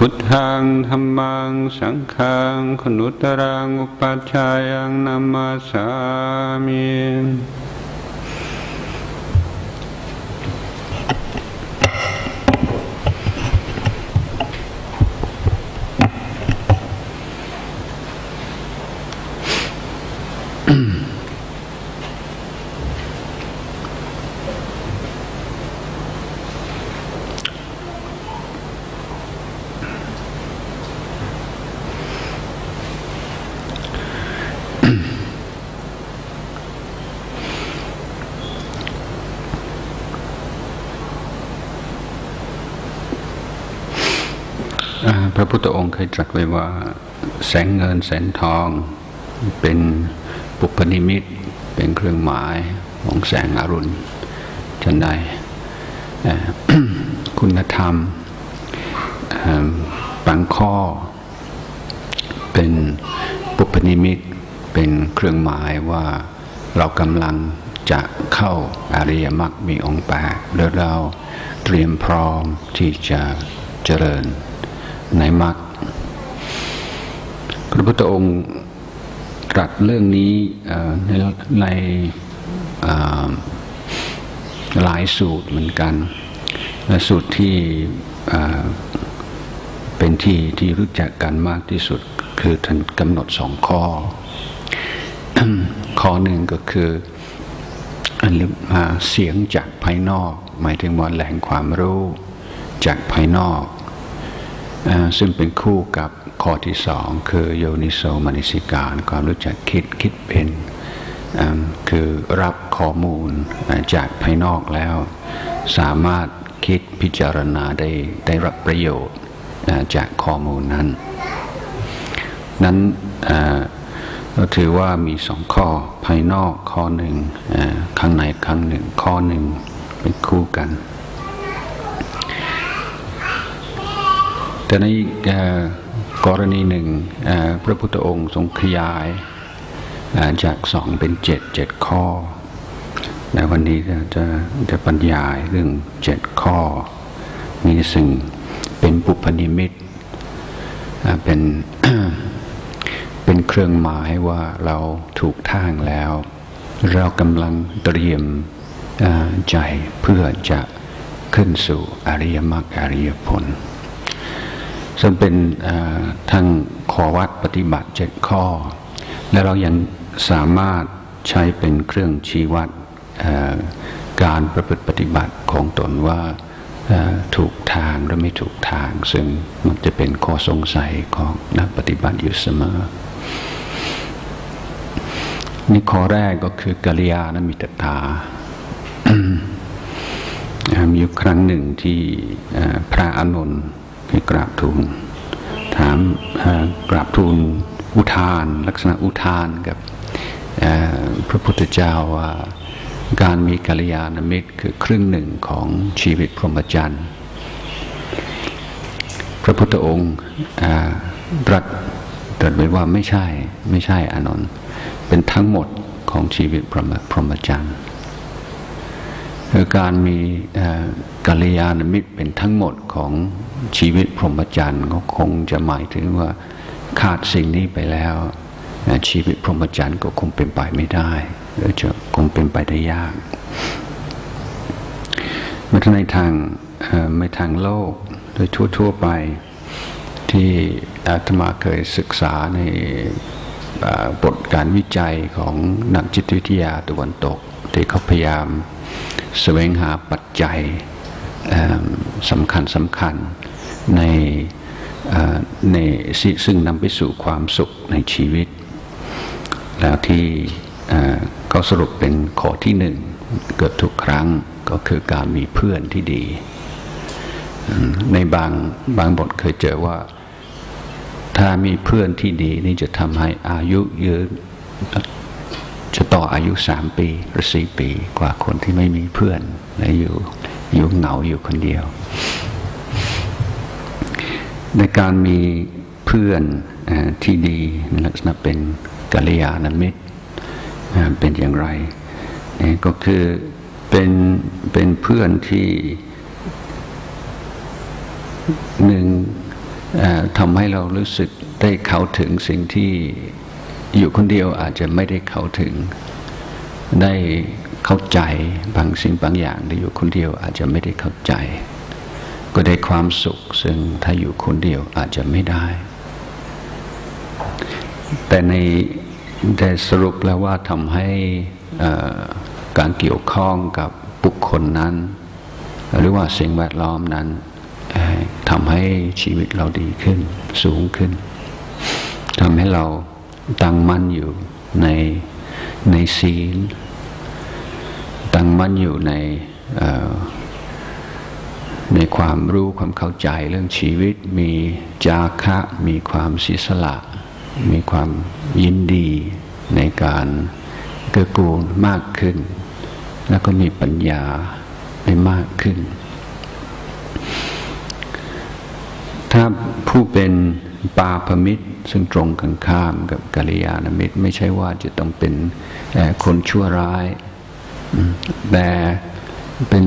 พุทธังธรรมังสังฆังขนุตรังอุปัชฌายังนามาสามี พระพุทธองค์เคยตรัสไว้ว่า แสงเงินแสงทอง เป็นปุพนิมิตเป็นเครื่องหมายของแสงอรุณฉันใดคุณธรรมเอ่อบางข้อ เป็นปุพนิมิตเป็นเครื่องหมายว่าเรากำลังจะเข้าอาริยมรรคมีองค์แปดแล้วเราเตรียมพร้อมที่จะเจริญ ในมรรคพระพุทธองค์ตรัสเรื่องนี้ในในหลายสูตรเหมือนกัน และสูตรที่เป็นที่ที่รู้จักกันมากที่สุดคือท่านกำหนดสองข้อ ข้อหนึ่งก็คืออนเรียกว่าเสียงจากภายนอก หมายถึงว่าแหล่งความรู้จากภายนอก ซึ่งเป็นคู่กับข้อที่สองคือโยนิโสมนิสิการความรู้จักคิดคิดเป็นคือรับข้อมูลจากภายนอกแล้ว สามารถคิดพิจารณาได้ได้รับประโยชน์จากข้อมูลนั้น นั้นอ่าเราถือว่ามีสองข้อภายนอกข้อหนึ่งข้างในข้างหนึ่งข้อหนึ่งเป็นคู่กัน แต่ในกรณีหนึ่งพระพุทธองค์ทรงขยายจากสองเป็นเจ็ดเจ็ดข้อในวันนี้จะจะบรรยายเรื่องเจ็ดข้อ มีสิ่งเป็นปุพนิมิตเป็นเป็นเครื่องหมายว่าเราถูกทางแล้ว เรากำลังเตรียมใจเพื่อจะขึ้นสู่อริยมรรคอริยผล ซึ่งเป็นอ่าทั้งขอวัดปฏิบัติเจ็ดข้อ และเรายังสามารถใช้เป็นเครื่องชี้วัดการประพฤติปฏิบัติของตนว่าถูกทางหรือไม่ถูกทาง ซึ่งมันจะเป็นข้อสงสัยของนักปฏิบัติอยู่เสมอนี่ข้อแรกก็คือกัลยาณมิตรตามีอยู่ครั้งหนึ่งที่พระอานน ท์ไปกราบทูล ถามกราบทูลอุทาน ลักษณะอุทานกับพระพุทธเจ้าว่าการมีกัลยาณมิตรคือครึ่งหนึ่งของชีวิตพรหมจรรย์พระพุทธองค์ตรัสตรัสไว้ว่าไม่ใช่ไม่ใช่อานนท์เป็นทั้งหมดของชีวิตพรหมพรหมจรรย์ คือการมีเอ่อกัลยาณมิตรเป็นทั้งหมดของชีวิตพรหมจรรย์ก็คงจะหมายถึงว่าขาดสิ่งนี้ไปแล้ว ชีวิตพรหมจรรย์ก็คงเป็นไปไม่ได้หรือจะคงเป็นไปได้ยากเมื่อในทางเอ่อในทางโลกโดยทั่ว ๆ ไปที่อาตมาเคยศึกษาในบทการวิจัยของนักจิตวิทยาตะวันตกที่เขาพยายาม แสวงหาปัจจัยสำคัญสำคัญในในซึ่งนำไปสู่ความสุขในชีวิต แล้วที่เขาสรุปเป็นข้อที่หนึ่งเกิดทุกครั้งก็คือการมีเพื่อนที่ดี ในบางบางบทเคยเจอว่า ถ้ามีเพื่อนที่ดีนี่จะทำให้อายุยืน จะต่ออายุสามปีหรือสี่ปีกว่าคนที่ไม่มีเพื่อนและอยู่อยู่เหงาอยู่คนเดียว ในการมีเพื่อนอที่ดีลักษณะเป็นกัลยาณมิตรเป็นอย่างไรก็คือเป็นเป็นเพื่อนที่หนึ่งทำให้เรารู้สึกได้เข้าถึงสิ่งที่ อยู่คนเดียวอาจจะไม่ได้เข้าถึง ได้เข้าใจบางสิ่งบางอย่างที่อยู่คนเดียวอาจจะไม่ได้เข้าใจ ก็ได้ความสุข ซึ่งถ้าอยู่คนเดียวอาจจะไม่ได้ แต่ในแต่สรุปแล้วว่าทำให้การเกี่ยวข้องกับบุคคลนั้น หรือว่าสิ่งแวดล้อมนั้นทำให้ชีวิตเราดีขึ้น สูงขึ้นทำให้เรา ตั้งมั่นอยู่ในในศีล ตั้งมั่นอยู่ในในความรู้ความเข้าใจเรื่องชีวิต มีจาคะ มีความศิสละ มีความยินดีในการเกื้อกูลมากขึ้น แล้วก็มีปัญญาได้มากขึ้น ถ้าผู้เป็น ปาพมิตร ซึ่งตรงกันข้ามกับกัลยาณมิตร ไม่ใช่ว่าจะต้องเป็นคนชั่วร้าย แต่เป็น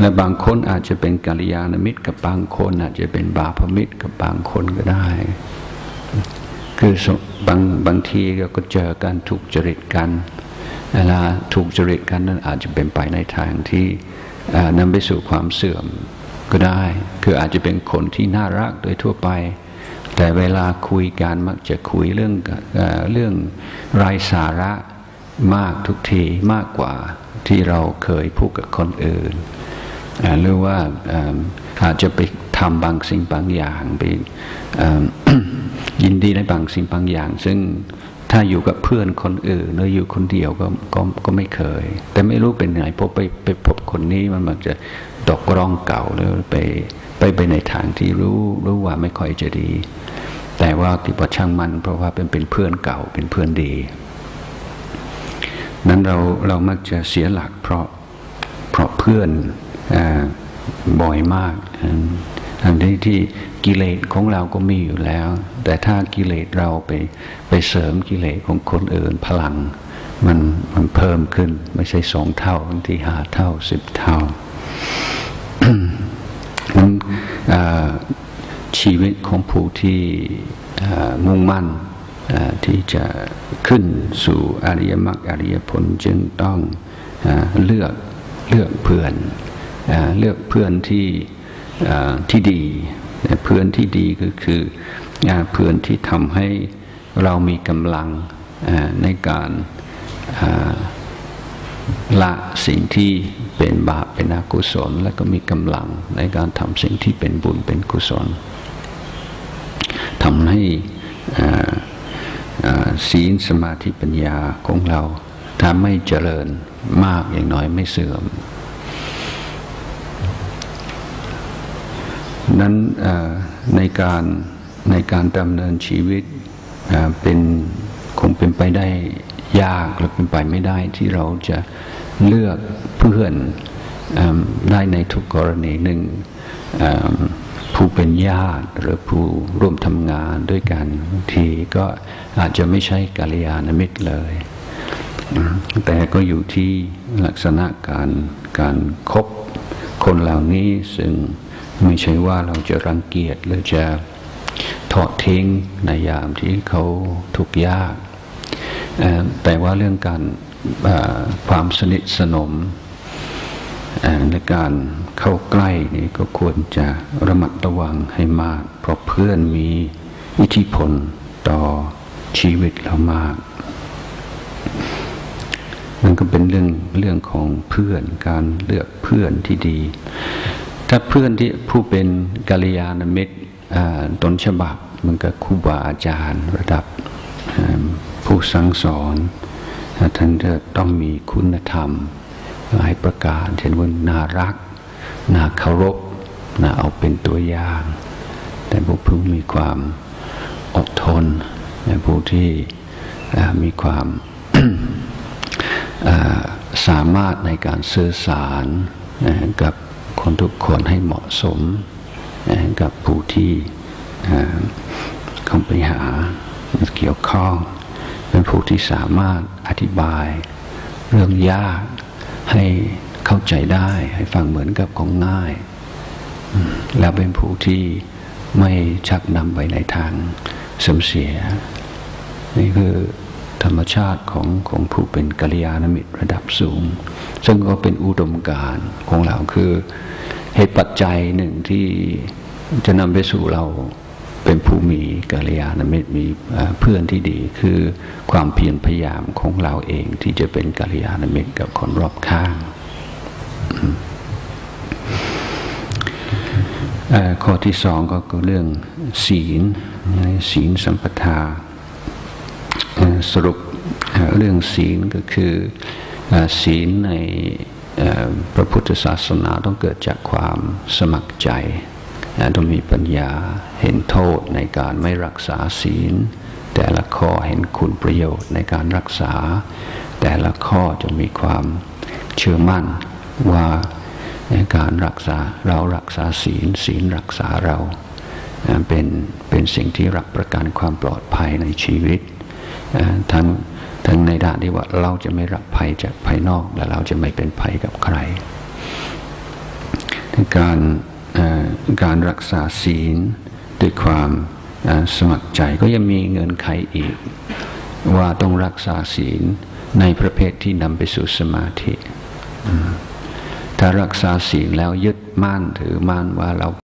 และบางคนอาจจะเป็นกัลยาณมิตร กับบางคนอาจจะเป็นบาพมิตร กับบางคนก็ได้ คือบางบางทีเราก็เจอการถูกจริตกันเวลาถูกจริตกันนั้นอาจจะเป็นไปในทางที่นำไปสู่ความเสื่อม ก็ได้ คืออาจจะเป็นคนที่น่ารักโดยทั่วไป แต่เวลาคุยกันมักจะคุยเรื่องเรื่องไร้สาระมากทุกทีมากกว่าที่เราเคยพูดกับคนอื่นหรือว่าอาจจะไปทำบางสิ่งบางอย่างไปยินดีในบางสิ่งบางอย่าง ซึ่งถ้าอยู่กับเพื่อนคนอื่นหรืออยู่คนเดียวก็ก็ก็ไม่เคย แต่ไม่รู้เป็นไงพบไปไปพบคนนี้มันมักจะ ตกร่องเก่าหรือไปไปไปในทางที่รู้รู้ว่าไม่ค่อยจะดี แต่ว่าที่พอช่างมัน เพราะว่าเป็นเป็นเพื่อนเก่าเป็นเพื่อนดี นั้นเราเรามักจะเสียหลักเพราะเพราะเพื่อนอบ่อยมากทั้งที่ที่กิเลสของเราก็มีอยู่แล้ว แต่ถ้ากิเลสเราไปไปเสริมกิเลสของคนอื่นพลัง มันมันเพิ่มขึ้นไม่ใช่สองเท่าบางทีห้าเท่าสิบเท่า นั้นชีวิตของผู้ที่มุ่งมั่นที่จะขึ้นสู่อริยมรรคอริยผลจึงต้องอเลือกเลือกเพื่อนอเลือกเพื่อนที่ที่ดีเพื่อนที่ดีก็คืออาเพื่อนที่ทำให้เรามีกำลังในการละสิ่งที่ เป็นบาปเป็นอกุศล และก็มีกำลังในการทำสิ่งที่เป็นบุญเป็นกุศลทำให้ศีลสมาธิปัญญาของเราถ้าไม่เจริญมากอย่างน้อยไม่เสื่อม นั้นในการในการดำเนินชีวิตเป็นคงเป็นไปได้ยากและเป็นไปไม่ได้ที่เราจะเลือก เพื่อนอได้ในทุกกรณีหนึ่งผู้เป็นญาติหรือผู้ร่วมทำงานด้วยกันทีก็อาจจะไม่ใช่กัลยาณมิตรเลย แต่ก็อยู่ที่ลักษณะการการคบคนเหล่านี้ซึ่งไม่ใช่ว่าเราจะรังเกียจหรือจะทอดทิ้งในยามที่เขาทุกข์ยาก แต่ว่าเรื่องการความสนิทสนม ในการเข้าใกล้นี่ก็ควรจะระมัดระวังให้มาก เพราะเพื่อนมีอิทธิพลต่อชีวิตเรามากมันก็เป็นเรื่องเรื่องของเพื่อนการเลือกเพื่อนที่ดี ถ้าเพื่อนที่ผู้เป็นกัลยาณมิตรต้นฉบับมันก็ครูบาอาจารย์ระดับผู้สั่งสอนท่านจะต้องมีคุณธรรม หลายประการ เช่นว่าน่ารัก น่าเคารพ น่าเอาเป็นตัวอย่าง แต่พวกผู้มีความอดทนผู้ที่มีความสามารถในการสื่อสารกับคนทุกคนให้เหมาะสมกับผู้ที่เข้าไปหาเกี่ยวข้อง เป็นผู้ที่สามารถอธิบายเรื่องยาก ให้เข้าใจได้ ให้ฟังเหมือนกับของง่าย แล้วเป็นผู้ที่ไม่ชักนำไปในทางเสื่อมเสีย นี่คือธรรมชาติของของผู้เป็นกัลยาณมิตรระดับสูง ซึ่งก็เป็นอุดมการณ์ของเราคือเหตุปัจจัยหนึ่งที่จะนำไปสู่เรา เป็นผู้มีกัลยาณมิตรมีเพื่อนที่ดีคือความเพียรพยายามของเราเองที่จะเป็นกัลยาณมิตรกับคนรอบข้างข้อที่สองก็คือเรื่องศีลศีลสัมปทาสรุปเรื่องศีลก็คือศีลในพระพุทธศาสนาต้องเกิดจากความสมัครใจ ต้องมีปัญญาเห็นโทษในการไม่รักษาศีล แต่ละข้อเห็นคุณประโยชน์ในการรักษา แต่ละข้อจะมีความเชื่อมั่นว่าในการรักษาเรารักษาศีล ศีลรักษาเราเป็นเป็นสิ่งที่รับประกันความปลอดภัยในชีวิตทั้งทั้งในด้านที่ว่าเราจะไม่รับภัยจากภายนอกและเราจะไม่เป็นภัยกับใครการ การรักษาศีลด้วยความสมัครใจก็ยังมีเงินไขอีก ว่าต้องรักษาศีลในประเภทที่นำไปสู่สมาธิ ถ้ารักษาศีลแล้วยึดมั่นถือมั่นว่าเรา